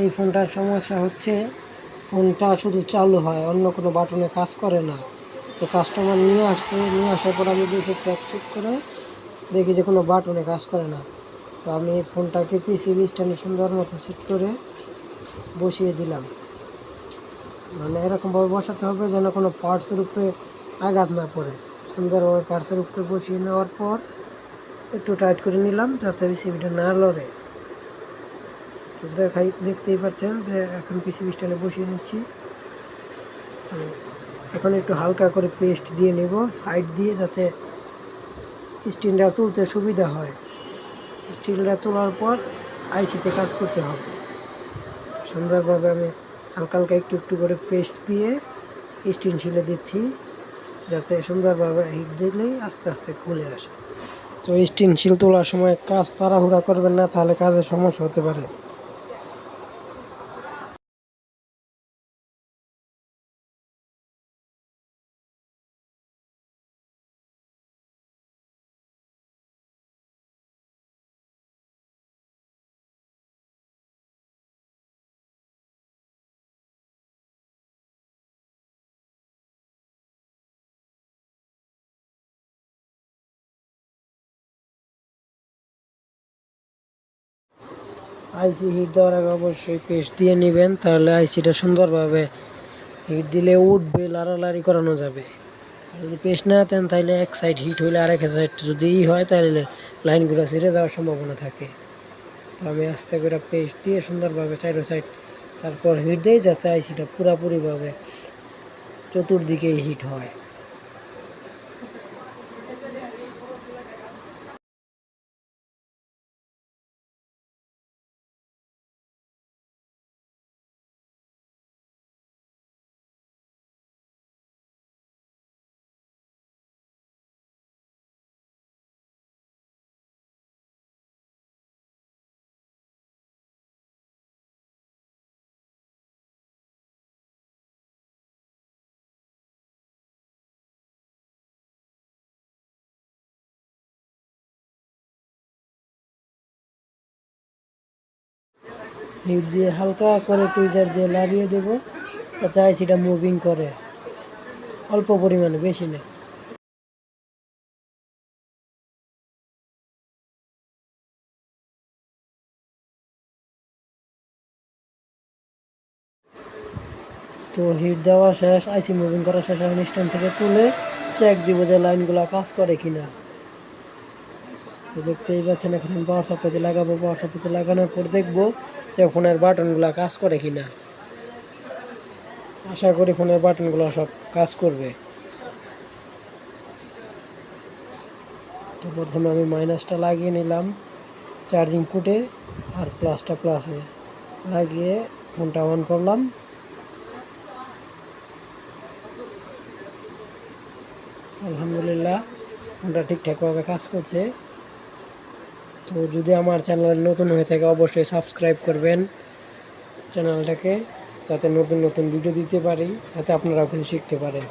এই ফোনটার সমস্যা হচ্ছে, ফোনটা শুধু চালু হয়, অন্য কোনো বাটনে কাজ করে না। তো কাস্টমার নিয়ে আসছে, নিয়ে আসার পর আমি দেখেছি এক চুপ করে, দেখি যে কোনো বাটনে কাজ করে না। তো আমি এই ফোনটাকে পিসিবি স্ট্যান্ডে সুন্দর মতো সেট করে বসিয়ে দিলাম। মানে এরকমভাবে বসাতে হবে যেন কোনো পার্টসের উপরে আঘাত না পড়ে। সুন্দরভাবে পার্টসের উপরে বসিয়ে নেওয়ার পর একটু টাইট করে নিলাম, যাতে পিসিবিটা না লড়ে। তো দেখাই দেখতেই পাচ্ছেন যে এখন পিসিবি স্ট্যান্ডে বসিয়ে নিচ্ছি। তো এখন একটু হালকা করে পেস্ট দিয়ে নেব, সাইড দিয়ে যাতে স্টিলটা তুলতে সুবিধা হয়। স্টিলটা তোলার পর আইসিতে কাজ করতে হবে। সুন্দরভাবে আমি হালকা হালকা একটু একটু করে পেস্ট দিয়ে স্টিল ছিলে দিচ্ছি, যাতে সুন্দরভাবে হিট দিলেই আস্তে আস্তে খুলে আসে। তো স্টিল শিল তোলার সময় কাজ তাড়াহুড়া করবেন না, তাহলে কাজের সমস্যা হতে পারে। আইসি হিট দেওয়ার আগে অবশ্যই পেস্ট দিয়ে নেবেন, তাহলে আইসিটা সুন্দরভাবে হিট দিলে উঠবে, লাড়ালাড়ি করানো যাবে। যদি পেস্ট না দেন, তাহলে এক সাইড হিট হইলে আরেক সাইড যদি ই হয়, তাহলে লাইনগুলো ছিঁড়ে যাওয়ার সম্ভাবনা থাকে। তো আমি আস্তে করে পেস্ট দিয়ে সুন্দরভাবে চারো সাইড তারপর হিট দেই, যাতে আইসিটা পুরাপুরিভাবে চতুর্দিকেই হিট হয়। হিট দিয়ে হালকা করে টুইজার দিয়ে লাড়িয়ে দেবো, যাতে আইসিটা মুভিং করে। অল্প পরিমাণে, বেশি না। তো হিট দেওয়া শেষ, আইসি মুভিং করা শেষ এখন স্ট্যান্ড থেকে তুলে চেক দিব যে লাইনগুলো কাজ করে কিনা। তো দেখতেই পাচ্ছেন, এখন আমি পাওয়ার সাপ্লাইতে লাগাবো পাওয়ার সাপ্লাইতে লাগানোর পর দেখব যে ফোনের বাটনগুলো কাজ করে কি না আশা করি ফোনের বাটনগুলো সব কাজ করবে। তো প্রথমে আমি মাইনাসটা লাগিয়ে নিলাম চার্জিং পুটে আর প্লাসটা প্লাসে লাগিয়ে ফোনটা অন করলাম। আলহামদুলিল্লাহ, ফোনটা ঠিকঠাকভাবে কাজ করছে। তো যদি আমার চ্যানেল নতুন হয়ে থাকে, অবশ্যই সাবস্ক্রাইব করবেন চ্যানেলটাকে, যাতে নতুন নতুন ভিডিও দিতে পারি, যাতে আপনারাও কিছু শিখতে পারেন।